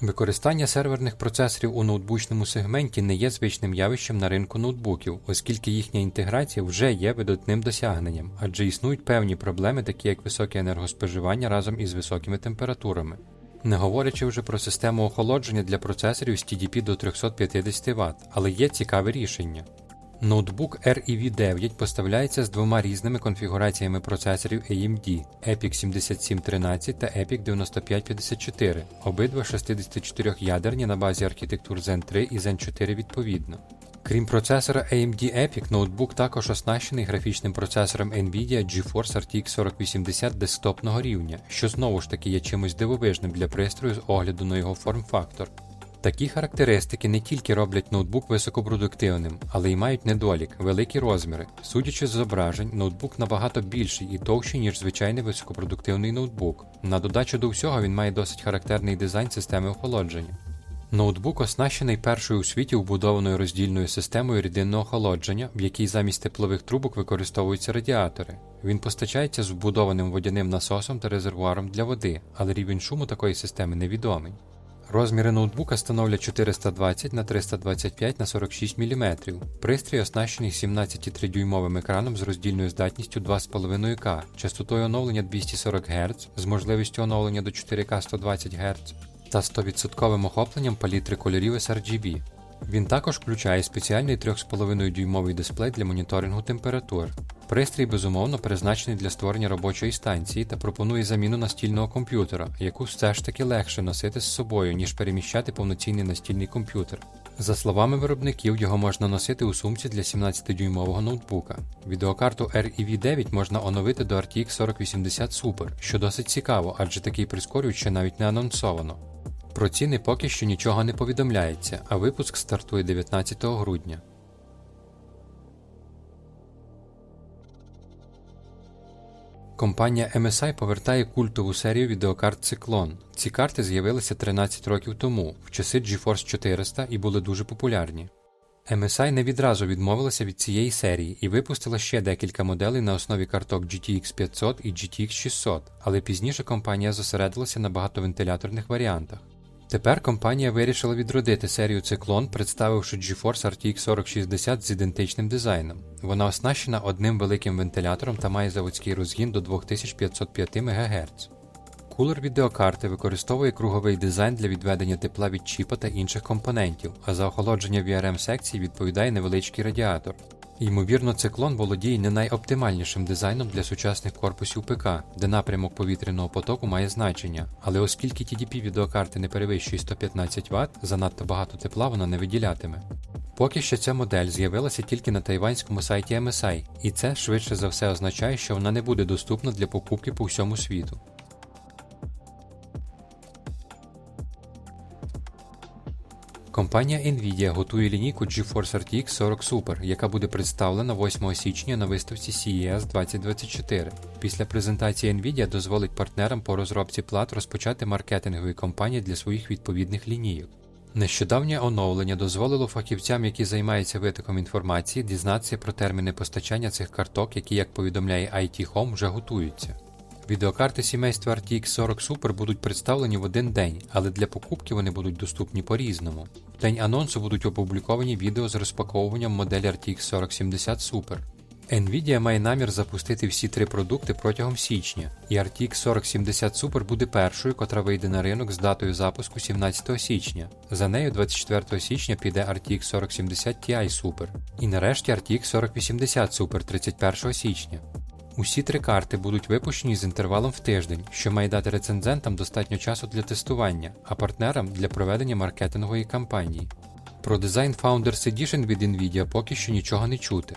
Використання серверних процесорів у ноутбучному сегменті не є звичним явищем на ринку ноутбуків, оскільки їхня інтеграція вже є видатним досягненням, адже існують певні проблеми, такі як високе енергоспоживання разом із високими температурами. Не говорячи вже про систему охолодження для процесорів з TDP до 350 Вт, але є цікаве рішення. Ноутбук REV 9 поставляється з двома різними конфігураціями процесорів AMD EPIC 7713 та EPIC 9554, обидва 64-ядерні на базі архітектур Zen 3 і Zen 4 відповідно. Крім процесора AMD EPIC, ноутбук також оснащений графічним процесором NVIDIA GeForce RTX 4080 десктопного рівня, що знову ж таки є чимось дивовижним для пристрою з огляду на його форм-фактор. Такі характеристики не тільки роблять ноутбук високопродуктивним, але й мають недолік, великі розміри. Судячи з зображень, ноутбук набагато більший і товщий, ніж звичайний високопродуктивний ноутбук. На додачу до всього він має досить характерний дизайн системи охолодження. Ноутбук оснащений першою у світі вбудованою роздільною системою рідинного охолодження, в якій замість теплових трубок використовуються радіатори. Він постачається з вбудованим водяним насосом та резервуаром для води, але рівень шуму такої системи невідомий. Розміри ноутбука становлять 420 на 325 на 46 мм. Пристрій оснащений 17,3-дюймовим екраном з роздільною здатністю 2,5К, частотою оновлення 240 Гц з можливістю оновлення до 4К 120 Гц та 100% охопленням палітри кольорів sRGB. Він також включає спеціальний 3,5 дюймовий дисплей для моніторингу температур. Пристрій безумовно призначений для створення робочої станції та пропонує заміну настільного комп'ютера, яку все ж таки легше носити з собою, ніж переміщати повноцінний настільний комп'ютер. За словами виробників, його можна носити у сумці для 17-дюймового ноутбука. Відеокарту REV 9 можна оновити до RTX 4080 Super, що досить цікаво, адже такий прискорювач ще навіть не анонсовано. Про ціни поки що нічого не повідомляється, а випуск стартує 19 грудня. Компанія MSI повертає культову серію відеокарт Циклон. Ці карти з'явилися 13 років тому, в часи GeForce 400 і були дуже популярні. MSI не відразу відмовилася від цієї серії і випустила ще декілька моделей на основі карток GTX 500 і GTX 600, але пізніше компанія зосередилася на багатовентиляторних варіантах. Тепер компанія вирішила відродити серію циклон, представивши GeForce RTX 4060 з ідентичним дизайном. Вона оснащена одним великим вентилятором та має заводський розгін до 2505 МГц. Кулер відеокарти використовує круговий дизайн для відведення тепла від чіпа та інших компонентів, а за охолодження VRM секції відповідає невеличкий радіатор. Ймовірно, циклон володіє не найоптимальнішим дизайном для сучасних корпусів ПК, де напрямок повітряного потоку має значення, але оскільки TDP відеокарти не перевищує 115 Вт, занадто багато тепла вона не виділятиме. Поки що ця модель з'явилася тільки на тайванському сайті MSI, і це швидше за все означає, що вона не буде доступна для покупки по всьому світу. Компанія Nvidia готує лінійку GeForce RTX 40 Super, яка буде представлена 8 січня на виставці CES 2024. Після презентації Nvidia дозволить партнерам по розробці плат розпочати маркетингові кампанії для своїх відповідних лінійок. Нещодавнє оновлення дозволило фахівцям, які займаються витоком інформації, дізнатися про терміни постачання цих карток, які, як повідомляє IT Home, вже готуються. Відеокарти сімейства RTX 40 Super будуть представлені в один день, але для покупки вони будуть доступні по-різному. В день анонсу будуть опубліковані відео з розпаковуванням моделі RTX 4070 Super. Nvidia має намір запустити всі три продукти протягом січня, і RTX 4070 Super буде першою, котра вийде на ринок з датою запуску 17 січня. За нею 24 січня піде RTX 4070 Ti Super. І нарешті RTX 4080 Super 31 січня. Усі три карти будуть випущені з інтервалом в тиждень, що має дати рецензентам достатньо часу для тестування, а партнерам для проведення маркетингової кампанії. Про дизайн Founders Edition від Nvidia поки що нічого не чути.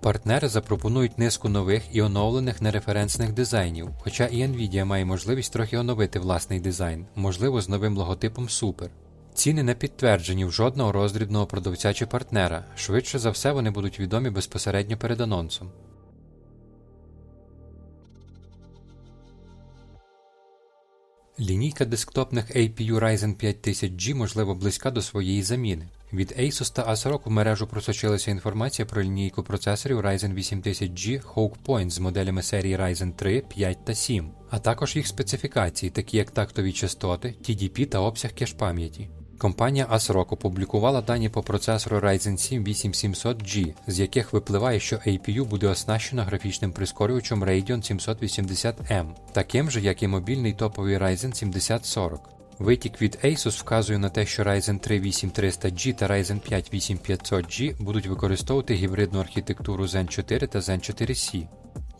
Партнери запропонують низку нових і оновлених нереференсних дизайнів, хоча і Nvidia має можливість трохи оновити власний дизайн, можливо, з новим логотипом Super. Ціни не підтверджені в жодного роздрібного продавця чи партнера, швидше за все вони будуть відомі безпосередньо перед анонсом. Лінійка десктопних APU Ryzen 5000G можливо близька до своєї заміни. Від Asus та ASRock в мережу просочилася інформація про лінійку процесорів Ryzen 8000G Hawk Point з моделями серії Ryzen 3, 5 та 7, а також їх специфікації, такі як тактові частоти, TDP та обсяг кеш пам'яті. Компанія ASRock опублікувала дані по процесору Ryzen 7 8700G, з яких випливає, що APU буде оснащено графічним прискорювачем Radeon 780M, таким же, як і мобільний топовий Ryzen 7040. Витік від Asus вказує на те, що Ryzen 3 8300G та Ryzen 5 8500G будуть використовувати гібридну архітектуру Zen 4 та Zen 4C.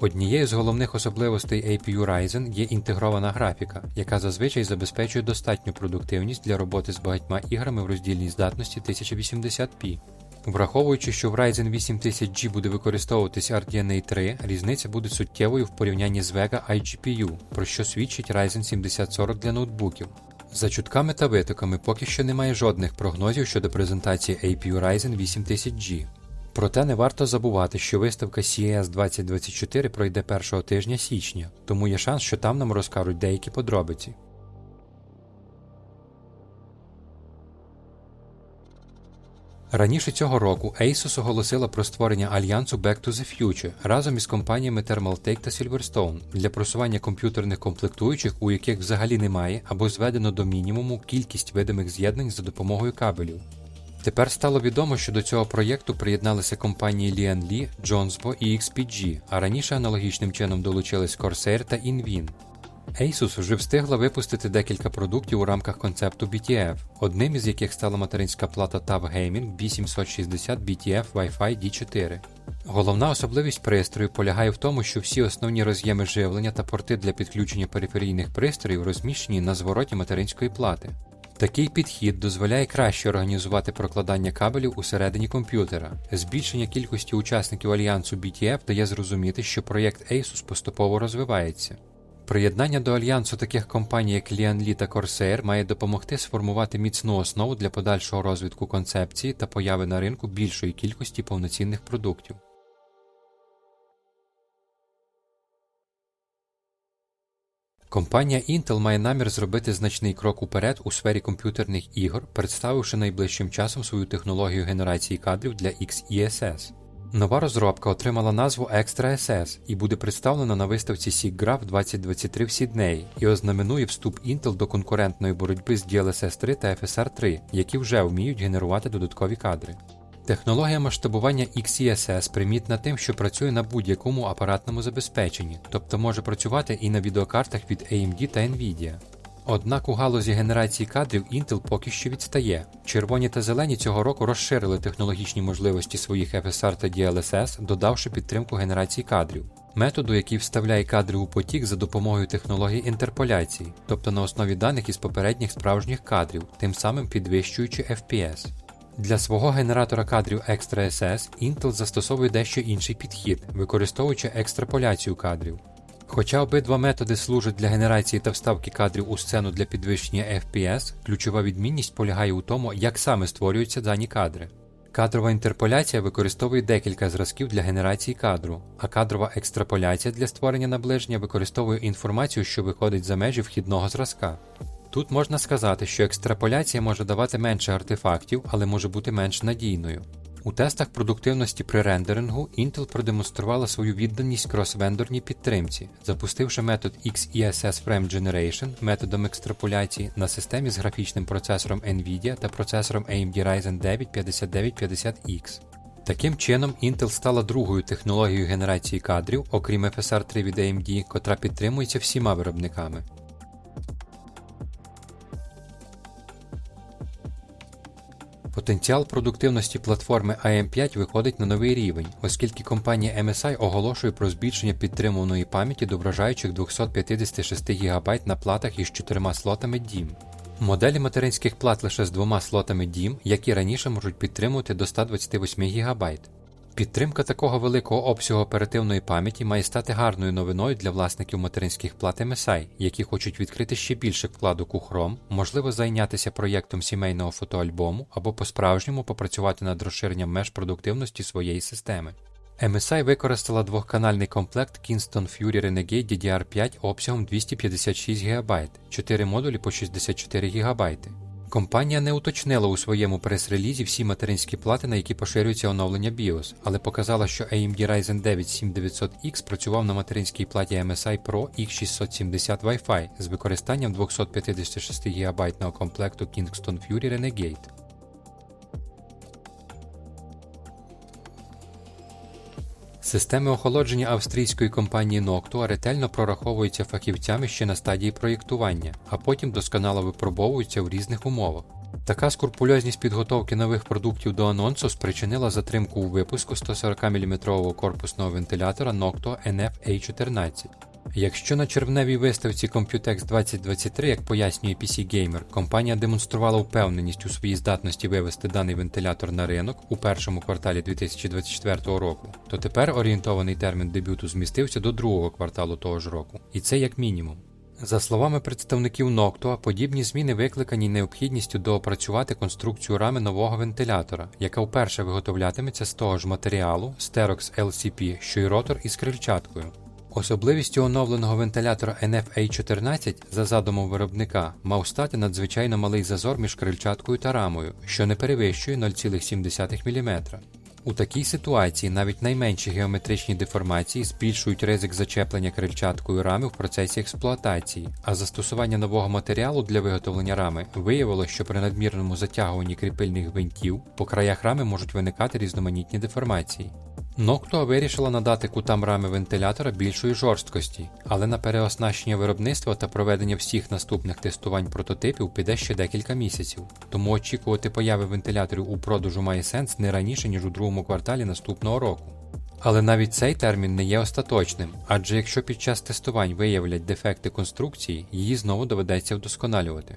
Однією з головних особливостей APU Ryzen є інтегрована графіка, яка зазвичай забезпечує достатню продуктивність для роботи з багатьма іграми в роздільній здатності 1080p. Враховуючи, що в Ryzen 8000G буде використовуватись RDNA 3, різниця буде суттєвою в порівнянні з Vega iGPU, про що свідчить Ryzen 7040 для ноутбуків. За чутками та витоками поки що немає жодних прогнозів щодо презентації APU Ryzen 8000G. Проте не варто забувати, що виставка CES 2024 пройде першого тижня січня, тому є шанс, що там нам розкажуть деякі подробиці. Раніше цього року Asus оголосила про створення альянсу Back to the Future разом із компаніями Thermaltake та Silverstone для просування комп'ютерних комплектуючих, у яких взагалі немає або зведено до мінімуму кількість видимих з'єднань за допомогою кабелів. Тепер стало відомо, що до цього проєкту приєдналися компанії Lian Li, Jonesbo і XPG, а раніше аналогічним чином долучились Corsair та Inwin. Asus вже встигла випустити декілька продуктів у рамках концепту BTF, одним із яких стала материнська плата TAF Gaming B760 BTF Wi-Fi D4. Головна особливість пристрою полягає в тому, що всі основні роз'єми живлення та порти для підключення периферійних пристроїв розміщені на звороті материнської плати. Такий підхід дозволяє краще організувати прокладання кабелів усередині комп'ютера. Збільшення кількості учасників альянсу BTF дає зрозуміти, що проєкт Asus поступово розвивається. Приєднання до альянсу таких компаній, як Lian та Corsair, має допомогти сформувати міцну основу для подальшого розвитку концепції та появи на ринку більшої кількості повноцінних продуктів. Компанія Intel має намір зробити значний крок уперед у сфері комп'ютерних ігор, представивши найближчим часом свою технологію генерації кадрів для XESS. Нова розробка отримала назву Extra SS і буде представлена на виставці SIGGRAPH 2023 в Сіднеї і ознаменує вступ Intel до конкурентної боротьби з DLSS 3 та FSR 3, які вже вміють генерувати додаткові кадри. Технологія масштабування XESS примітна тим, що працює на будь-якому апаратному забезпеченні, тобто може працювати і на відеокартах від AMD та Nvidia. Однак у галузі генерації кадрів Intel поки що відстає. Червоні та зелені цього року розширили технологічні можливості своїх FSR та DLSS, додавши підтримку генерації кадрів, методу, який вставляє кадри у потік за допомогою технології інтерполяції, тобто на основі даних із попередніх справжніх кадрів, тим самим підвищуючи FPS. Для свого генератора кадрів ExtraSS Intel застосовує дещо інший підхід, використовуючи екстраполяцію кадрів. Хоча обидва методи служать для генерації та вставки кадрів у сцену для підвищення FPS, ключова відмінність полягає у тому, як саме створюються дані кадри. Кадрова інтерполяція використовує декілька зразків для генерації кадру, а кадрова екстраполяція для створення наближення використовує інформацію, що виходить за межі вхідного зразка. Тут можна сказати, що екстраполяція може давати менше артефактів, але може бути менш надійною. У тестах продуктивності при рендерингу Intel продемонструвала свою відданість кросвендорній підтримці, запустивши метод XESS Frame Generation методом екстраполяції на системі з графічним процесором NVIDIA та процесором AMD Ryzen 9 5950X. Таким чином, Intel стала другою технологією генерації кадрів, окрім FSR 3 від AMD, котра підтримується всіма виробниками. Потенціал продуктивності платформи AM5 виходить на новий рівень, оскільки компанія MSI оголошує про збільшення підтримуваної пам'яті до вражаючих 256 ГБ на платах із чотирма слотами DIMM. Моделі материнських плат лише з двома слотами DIMM, які раніше можуть підтримувати до 128 ГБ. Підтримка такого великого обсягу оперативної пам'яті має стати гарною новиною для власників материнських плат MSI, які хочуть відкрити ще більше вкладок у Chrome, можливо зайнятися проєктом сімейного фотоальбому або по-справжньому попрацювати над розширенням меж продуктивності своєї системи. MSI використала двохканальний комплект Kingston Fury Renegade DDR5 обсягом 256 ГБ, 4 модулі по 64 ГБ. Компанія не уточнила у своєму прес-релізі всі материнські плати, на які поширюється оновлення BIOS, але показала, що AMD Ryzen 9 7900X працював на материнській платі MSI Pro X670 Wi-Fi з використанням 256 ГБ комплекту Kingston Fury Renegade. Системи охолодження австрійської компанії Noctua ретельно прораховуються фахівцями ще на стадії проєктування, а потім досконало випробовуються в різних умовах. Така скрупульозність підготовки нових продуктів до анонсу спричинила затримку у випуску 140-мм корпусного вентилятора Noctua NF-A14. Якщо на червневій виставці Computex 2023, як пояснює PC Gamer, компанія демонструвала впевненість у своїй здатності вивести даний вентилятор на ринок у першому кварталі 2024 року, то тепер орієнтований термін дебюту змістився до другого кварталу того ж року, і це як мінімум. За словами представників Noctua, подібні зміни викликані необхідністю доопрацювати конструкцію рами нового вентилятора, яка вперше виготовлятиметься з того ж матеріалу Sterox LCP, що й ротор із крильчаткою. Особливістю оновленого вентилятора NF-A14 за задумом виробника мав стати надзвичайно малий зазор між крильчаткою та рамою, що не перевищує 0,7 мм. У такій ситуації навіть найменші геометричні деформації збільшують ризик зачеплення крильчаткою рами в процесі експлуатації, а застосування нового матеріалу для виготовлення рами виявило, що при надмірному затягуванні кріпильних гвинтів по краях рами можуть виникати різноманітні деформації. Noctua вирішила надати кутам рами вентилятора більшої жорсткості, але на переоснащення виробництва та проведення всіх наступних тестувань прототипів піде ще декілька місяців, тому очікувати появи вентиляторів у продажу має сенс не раніше, ніж у другому кварталі наступного року. Але навіть цей термін не є остаточним, адже якщо під час тестувань виявлять дефекти конструкції, її знову доведеться вдосконалювати.